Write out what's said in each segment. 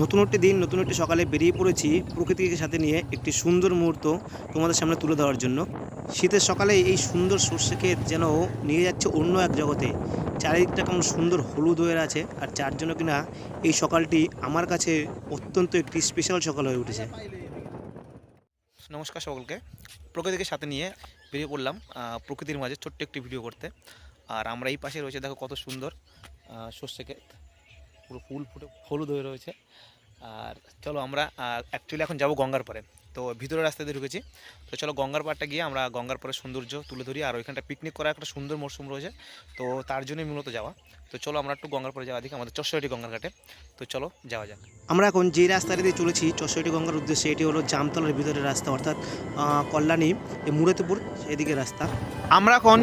নতুন একটি দিন, নতুন একটি সকালে বেরিয়ে পড়েছি প্রকৃতিকে সাথে নিয়ে একটি সুন্দর মুহূর্ত তোমাদের সামনে তুলে ধরার জন্য। শীতের সকালে এই সুন্দর সর্ষে ক্ষেত যেন নিয়ে যাচ্ছে অন্য এক জগতে। চারিদিকটা কেমন সুন্দর হলুদ হয়ে আছে আর যার জন্য কিনা এই সকালটি আমার কাছে অত্যন্ত একটি স্পেশাল সকাল হয়ে উঠেছে। নমস্কার সকলকে। প্রকৃতিকে সাথে নিয়ে বেরিয়ে পড়লাম প্রকৃতির মাঝে ছোট্ট একটি ভিডিও করতে। আর আমরা এই পাশে রয়েছে, দেখো কত সুন্দর সর্ষে ক্ষেত। পুরো ফুল ফুটে, হলুদ হয়ে রয়েছে। আর চলো আমরা অ্যাকচুয়ালি এখন যাব গঙ্গার পরে তো রাস্তা দিয়ে ঢুকেছি। তো চলো গঙ্গার পাড়টা গিয়ে আমরা গঙ্গার পাড়ের সৌন্দর্য তুলে ধরি। আর ওইখানটা পিকনিক করার একটা সুন্দর মরশুম রয়েছে। তো তার জন্যই মূলত যাওয়া। তো চলো আমরা একটু গঙ্গার পাড়ে যাওয়া দেখি আমাদের চশোয়াটি গঙ্গার ঘাটে। তো চলো যাওয়া যাক। আমরা এখন যে রাস্তাটা দিয়ে চলেছি চশোটি গঙ্গার উদ্দেশ্যে, এটি হলো জামতলার ভিতরের রাস্তা, অর্থাৎ কল্যাণী এই মুরাতিপুর এদিকে রাস্তা। আমরা এখন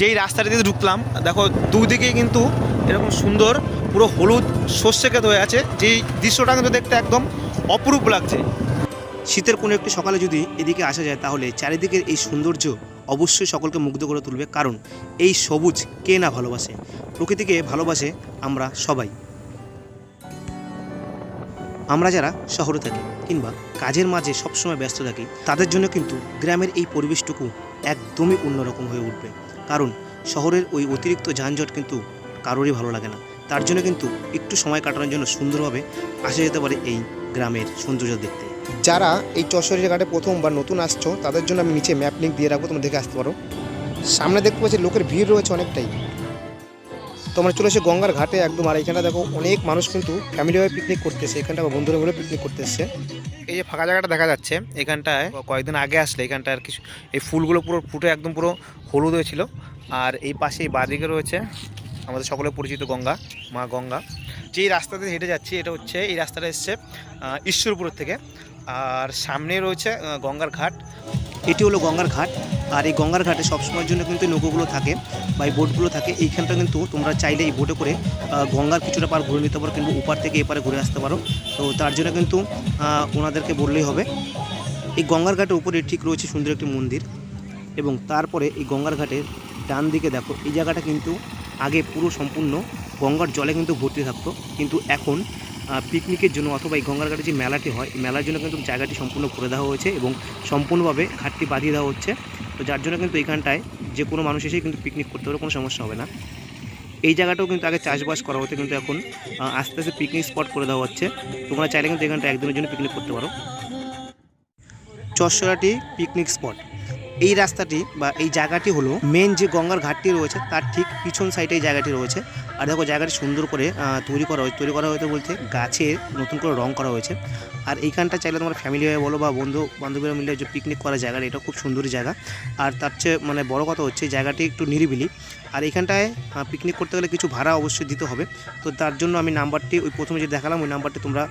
যেই রাস্তাটা দিয়ে ঢুকলাম, দেখো দুদিকেই কিন্তু এরকম সুন্দর পুরো হলুদ শস্য ক্ষেত হয়ে আছে। যেই দৃশ্যটা কিন্তু দেখতে একদম অপরূপ লাগছে। শীতের কোনো একটি সকালে যদি এদিকে আসা যায়, তাহলে চারিদিকের এই সৌন্দর্য অবশ্যই সকলকে মুগ্ধ করে তুলবে। কারণ এই সবুজ কে না ভালোবাসে? প্রকৃতিকে ভালোবাসে আমরা সবাই। আমরা যারা শহরে থাকি কিংবা কাজের মাঝে সবসময় ব্যস্ত থাকি, তাদের জন্য কিন্তু গ্রামের এই পরিবেশটুকু একদমই অন্যরকম হয়ে উঠবে। কারণ শহরের ওই অতিরিক্ত যানজট কিন্তু কারোরই ভালো লাগে না। তার জন্য কিন্তু একটু সময় কাটানোর জন্য সুন্দরভাবে আসা যেতে পারে এই গ্রামের সৌন্দর্য দেখতে। যারা এই চশোরি ঘাটে প্রথম বা নতুন আসছো তাদের জন্য আমি নিচে ম্যাপ লিঙ্ক দিয়ে রাখব তোমরা দেখে আসতে পারো। সামনে দেখতে পাচ্ছি লোকের ভিড় রয়েছে অনেকটাই। তোমরা চলে এসে গঙ্গার ঘাটে একদম আর এখানে দেখো অনেক মানুষ কিন্তু ফ্যামিলিভাবে পিকনিক করতেছে এখানটা বা বন্ধুরা মিলে পিকনিক করতে এসছে এই যে ফাঁকা জায়গাটা দেখা যাচ্ছে এখানটায় কয়েকদিন আগে আসলে এখানটায় আর কিছু এই ফুলগুলো পুরো ফুটে একদম পুরো হলুদ হয়েছিল। আর এই পাশে এই বাঁদিকে রয়েছে আমাদের সকলে পরিচিত গঙ্গা মা গঙ্গা। যেই রাস্তা দিয়ে হেঁটে যাচ্ছি এটা হচ্ছে এই রাস্তাটা এসছে আহ, ঈশ্বরপুরের থেকে। আর সামনে রয়েছে গঙ্গার ঘাট। এটি হলো গঙ্গার ঘাট। আর এই গঙ্গার ঘাটে সবসময়ের জন্য কিন্তু নৌকোগুলো থাকে বা এই বোটগুলো থাকে। এইখানটা কিন্তু তোমরা চাইলে এই বোটে করে গঙ্গার কিছুটা পার ঘুরে নিতে পারো কিন্তু উপার থেকে এপারে ঘুরে আসতে পারো। তো তার জন্য কিন্তু ওনাদেরকে বললেই হবে। এই গঙ্গার ঘাটের উপরে ঠিক রয়েছে সুন্দর একটি মন্দির। এবং তারপরে এই গঙ্গার ঘাটের ডান দিকে দেখো এই জায়গাটা কিন্তু আগে পুরো সম্পূর্ণ গঙ্গার জলে কিন্তু ভর্তি থাকতো। কিন্তু এখন পিকনিকের জন্য অথবা এই গঙ্গার ঘাটে যে মেলাটি হয়, এই মেলার জন্য কিন্তু জায়গাটি সম্পূর্ণ করে দেওয়া হয়েছে এবং সম্পূর্ণভাবে ঘাটটি বাঁধিয়ে দেওয়া হচ্ছে। তো যার জন্য কিন্তু এখানটায় যে কোনো মানুষ এসেই কিন্তু পিকনিক করতে পারে কোনো সমস্যা হবে না। এই জায়গাটাও কিন্তু আগে চাষবাস করা হতো, কিন্তু এখন আস্তে আস্তে পিকনিক স্পট করে দেওয়া হচ্ছে। তোমরা চাইলে কিন্তু এখানটা একদিনের জন্য পিকনিক করতে পারো। চশরাটি পিকনিক স্পট এই রাস্তাটি বা এই জায়গাটি হলো মেন যে গঙ্গার ঘাটটি রয়েছে, তার ঠিক পিছন সাইডে এই জায়গাটি রয়েছে। আর দেখো জায়গাটি সুন্দর করে তৈরি করা হয়েছে, তৈরি করা হয়েছে বলতে গাছে নতুন করে রং করা হয়েছে। আর এইখানটা চাইলে তোমার ফ্যামিলি হয়ে বলো বা বন্ধু, বান্ধবীরা মিলে যে পিকনিক করার জায়গাটা এটা খুব সুন্দর জায়গা। আর তার চেয়ে মানে বড় কথা হচ্ছে জায়গাটি একটু নিরিবিলি। আর এইখানটায় পিকনিক করতে গেলে কিছু ভাড়া অবশ্যই দিতে হবে। তো তার জন্য আমি নাম্বারটি, ওই প্রথমে যে দেখালাম, ওই নাম্বারটি তোমরা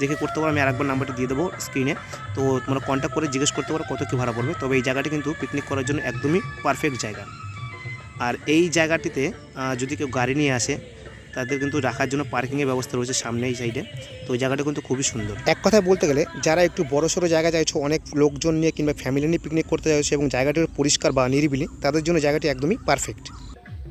দেখে করতে পারো। আমি আরেকবার নাম্বারটি দিয়ে দেবো স্ক্রিনে তো তোমরা কন্ট্যাক্ট করে জিজ্ঞেস করতে পারো কত কী ভাড়া পড়বে। তবে এই জায়গাটি কিন্তু পিকনিক করার জন্য একদমই পারফেক্ট জায়গা। আর এই জায়গাটিতে যদি কেউ গাড়ি নিয়ে আসে, তাদের কিন্তু রাখার জন্য পার্কিংয়ের ব্যবস্থা রয়েছে সামনে এই সাইডে। তো ওই জায়গাটা কিন্তু খুবই সুন্দর। এক কথায় বলতে গেলে, যারা একটু বড় সড়ো জায়গা চাইছো, অনেক লোকজন নিয়ে কিংবা ফ্যামিলি নিয়ে পিকনিক করতে চাইছো এবং জায়গাটি পরিষ্কার বা নিরিবিলি, তাদের জন্য জায়গাটি একদমই পারফেক্ট